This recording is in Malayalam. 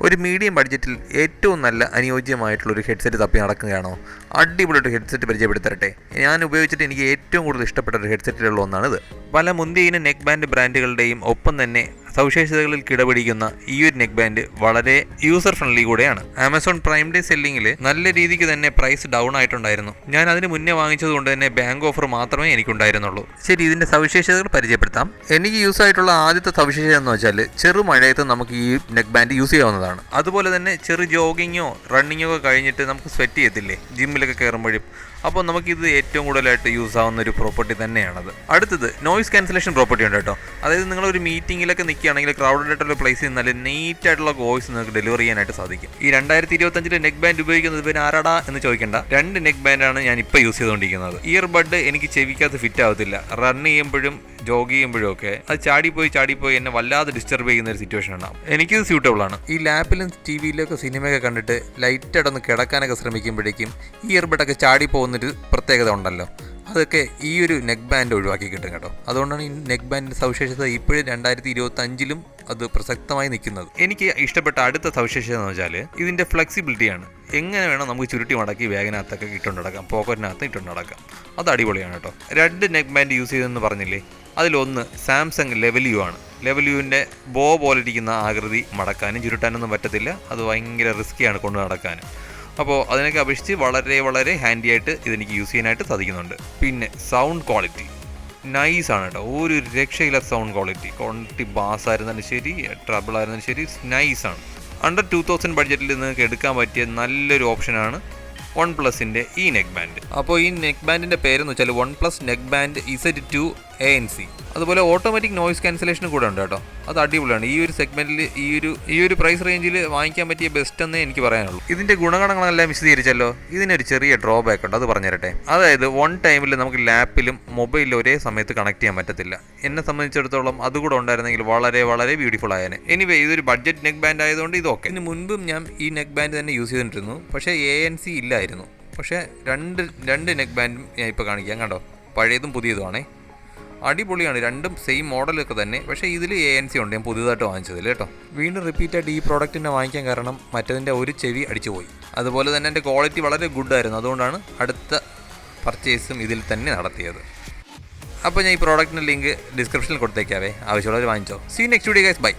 ഒരു മീഡിയം ബഡ്ജറ്റിൽ ഏറ്റവും നല്ല അനുയോജ്യമായിട്ടുള്ള ഒരു ഹെഡ്സെറ്റ് തപ്പി നടക്കുകയാണോ? അടിപൊളി ഒരു ഹെഡ്സെറ്റ് പരിചയപ്പെടുത്തരട്ടെ. ഞാൻ ഉപയോഗിച്ചിട്ട് എനിക്ക് ഏറ്റവും കൂടുതൽ ഇഷ്ടപ്പെട്ട ഒരു ഹെഡ്സെറ്റിലുള്ള ഒന്നാണിത്. പല മുന്തിയ നെക്ക് ബാൻഡ് ബ്രാൻഡുകളുടെയും ഒപ്പം തന്നെ സവിശേഷതകളിൽ കിടപിടിക്കുന്ന ഈ ഒരു നെക്ക് ബാൻഡ് വളരെ യൂസർ ഫ്രണ്ട്ലി കൂടെയാണ്. ആമസോൺ പ്രൈം ഡേ സെല്ലിങ്ങിൽ നല്ല രീതിക്ക് തന്നെ പ്രൈസ് ഡൗൺ ആയിട്ടുണ്ടായിരുന്നു. ഞാൻ അതിന് മുന്നേ വാങ്ങിച്ചത് കൊണ്ട് തന്നെ ബാങ്ക് ഓഫർ മാത്രമേ എനിക്കുണ്ടായിരുന്നുള്ളൂ. ശരി ഇതിന്റെ സവിശേഷതകൾ പരിചയപ്പെടുത്താം. എനിക്ക് യൂസ് ആയിട്ടുള്ള ആദ്യത്തെ സവിശേഷത എന്ന് വെച്ചാൽ ചെറു മഴയത്ത് നമുക്ക് ഈ നെക്ക് ബാൻഡ് യൂസ് ചെയ്യാവുന്നതാണ്. അതുപോലെ തന്നെ ചെറു ജോഗിങ്ങോ റണ്ണിങ്ങോ ഒക്കെ കഴിഞ്ഞിട്ട് നമുക്ക് സ്വെറ്റ് ചെയ്യത്തില്ലേ? ജിമ്മിലൊക്കെ കയറുമ്പോഴും. അപ്പോൾ നമുക്കിത് ഏറ്റവും കൂടുതലായിട്ട് യൂസ് ആവുന്ന ഒരു പ്രോപ്പർട്ടി തന്നെയാണത്. അടുത്തത് നോയിസ് ക്യാൻസലേഷൻ പ്രോപ്പർട്ടി ഉണ്ട് കേട്ടോ. അതായത് നിങ്ങളൊരു മീറ്റിങ്ങിലൊക്കെ നിൽക്കുകയാണെങ്കിൽ ക്രൗഡഡ് ആയിട്ടുള്ള പ്ലേസിൽ നിന്നാൽ നീറ്റ് ആയിട്ടുള്ള വോയിസ് നിങ്ങൾക്ക് ഡെലിവർ ചെയ്യാനായിട്ട് സാധിക്കും. ഈ രണ്ടായിരത്തി ഇരുപത്തഞ്ചിൽ നെക്ക് ബാൻഡ് ഉപയോഗിക്കുന്നത് പിന്നെ ആരാടാ എന്ന് ചോദിക്കേണ്ട. രണ്ട് നെക്ക് ബാൻഡാണ് ഞാൻ ഇപ്പോൾ യൂസ് ചെയ്തുകൊണ്ടിരിക്കുന്നത്. ഇയർബഡ് എനിക്ക് ചെവിക്കകത്ത് ഫിറ്റ് ആവത്തില്ല. റൺ ചെയ്യുമ്പോഴും ജോഗ് ചെയ്യുമ്പോഴും ഒക്കെ അത് ചാടിപ്പോയി ചാടിപ്പോയി എന്നെ വല്ലാതെ ഡിസ്റ്റർബ് ചെയ്യുന്ന ഒരു സിറ്റുവേഷൻ ആണ്. എനിക്കിത് സ്യൂട്ടബിൾ ആണ്. ഈ ലാപ്പിലും ടി വിയിലൊക്കെ സിനിമയൊക്കെ കണ്ടിട്ട് ലൈറ്റ് അടന്ന് കിടക്കാനൊക്കെ ശ്രമിക്കുമ്പോഴേക്കും ഈ ഇയർബഡൊക്കെ ചാടിപ്പോകുന്നൊരു പ്രത്യേകത ഉണ്ടല്ലോ. അതൊക്കെ ഈ ഒരു നെക്ക് ബാൻഡ് ഒഴിവാക്കി കിട്ടും കേട്ടോ. അതുകൊണ്ടാണ് ഈ നെക്ക് ബാൻഡിന്റെ സവിശേഷത ഇപ്പോഴും രണ്ടായിരത്തി ഇരുപത്തി അഞ്ചിലും അത് പ്രസക്തമായി നിൽക്കുന്നത്. എനിക്ക് ഇഷ്ടപ്പെട്ട അടുത്ത സവിശേഷത എന്ന് വെച്ചാൽ ഇതിന്റെ ഫ്ലെക്സിബിലിറ്റിയാണ് എങ്ങനെ വേണം നമുക്ക് ചുരുട്ടി മടക്കി ബാഗിനകത്തൊക്കെ ഇട്ടുകൊണ്ട് നടക്കാം പോക്കറ്റിനകത്ത് ഇട്ടുകൊണ്ട് നടക്കാം. അത് അടിപൊളിയാണ് കേട്ടോ. രണ്ട് നെക്ക് ബാൻഡ് യൂസ് ചെയ്തെന്ന് പറഞ്ഞില്ലേ? അതിലൊന്ന് സാംസങ് ലെവൽ യു ആണ്. ലെവൽ യുവിന്റെ ബോ പോലെ ഇരിക്കുന്ന ആകൃതി മടക്കാനും ചുരുട്ടാനൊന്നും പറ്റത്തില്ല. അത് ഭയങ്കര റിസ്ക്കിയാണ് കൊണ്ട് നടക്കാനും അപ്പോൾ അതിനൊക്കെ അപേക്ഷിച്ച് വളരെ വളരെ ഹാൻഡി ആയിട്ട് ഇതെനിക്ക് യൂസ് ചെയ്യാനായിട്ട് സാധിക്കുന്നുണ്ട്. പിന്നെ സൗണ്ട് ക്വാളിറ്റി നൈസ് ആണ് കേട്ടോ ഒരു രക്ഷയില്ല സൗണ്ട് ക്വാളിറ്റി ക്വാളിറ്റി ബാസ് ആയിരുന്നാലും ശരി ട്രബിൾ ആയിരുന്നാലും ശരി നൈസ് ആണ്. അണ്ടർ ടു തൗസൻഡ് ബഡ്ജറ്റിൽ നിങ്ങൾക്ക് എടുക്കാൻ പറ്റിയ നല്ലൊരു ഓപ്ഷനാണ് വൺ പ്ലസിന്റെ ഈ നെക്ക് ബാൻഡ് അപ്പോൾ ഈ നെക്ക് ബാൻഡിന്റെ പേരെന്ന് വെച്ചാൽ OnePlus neck band Z two A N C അതുപോലെ ഓട്ടോമാറ്റിക് നോയിസ് ക്യാൻസലേഷനും കൂടെ ഉണ്ട് കേട്ടോ. അത് അടിപൊളിയാണ്. ഈ ഒരു സെഗ്മെന്റിൽ ഈ ഒരു ഈ ഒരു പ്രൈസ് റേഞ്ചിൽ വാങ്ങിക്കാൻ പറ്റിയ ബെസ്റ്റ് എന്നേ എനിക്ക് പറയാനുള്ളൂ. ഇതിന്റെ ഗുണഗണങ്ങളെല്ലാം വിശദീകരിച്ചല്ലോ. ഇതിനൊരു ചെറിയ ഡ്രോബാക്ക് ഉണ്ട്. അത് പറഞ്ഞുതരട്ടെ. അതായത് വൺ ടൈമിൽ നമുക്ക് ലാപ്പിലും മൊബൈലിലും ഒരേ സമയത്ത് കണക്ട് ചെയ്യാൻ പറ്റത്തില്ല. എന്നെ സംബന്ധിച്ചിടത്തോളം അതുകൂടെ ഉണ്ടായിരുന്നെങ്കിൽ വളരെ വളരെ ബ്യൂട്ടിഫുൾ ആയേനെ. എനിവേ ഇതൊരു ബഡ്ജറ്റ് നെക്ക് ബാൻഡ് ആയതുകൊണ്ട് ഇതൊക്കെ ഇതിന് മുൻപും ഞാൻ ഈ നെക്ക് ബാൻഡ് തന്നെ യൂസ് ചെയ്തിട്ടിരുന്നു. പക്ഷേ എ എൻ സി ഇല്ലായിരുന്നു. പക്ഷേ രണ്ട് രണ്ട് നെക്ക് ബാൻഡും ഞാൻ ഇപ്പോൾ കാണിക്കാം. കണ്ടോ? പഴയതും പുതിയതുമാണേ അടിപൊളിയാണ്. രണ്ടും സെയിം മോഡലൊക്കെ തന്നെ. പക്ഷേ ഇതിൽ എ എൻ സി ഉണ്ട്. ഞാൻ പുതിയതായിട്ട് വാങ്ങിച്ചതിൽ കേട്ടോ. വീണ്ടും റിപ്പീറ്റായിട്ട് ഈ പ്രോഡക്റ്റ് തന്നെ വാങ്ങിക്കാൻ കാരണം മറ്റതിന്റെ ഒരു ചെവി അടിച്ചു പോയി. അതുപോലെ തന്നെ എന്റെ ക്വാളിറ്റി വളരെ ഗുഡ് ആയിരുന്നു. അതുകൊണ്ടാണ് അടുത്ത പർച്ചേസും ഇതിൽ തന്നെ നടത്തിയത്. അപ്പോൾ ഞാൻ ഈ പ്രോഡക്റ്റിന്റെ ലിങ്ക് ഡിസ്ക്രിപ്ഷനിൽ കൊടുത്തേക്കാവേ. ആവശ്യമുള്ളവർ വാങ്ങിച്ചോ. See next video guys bye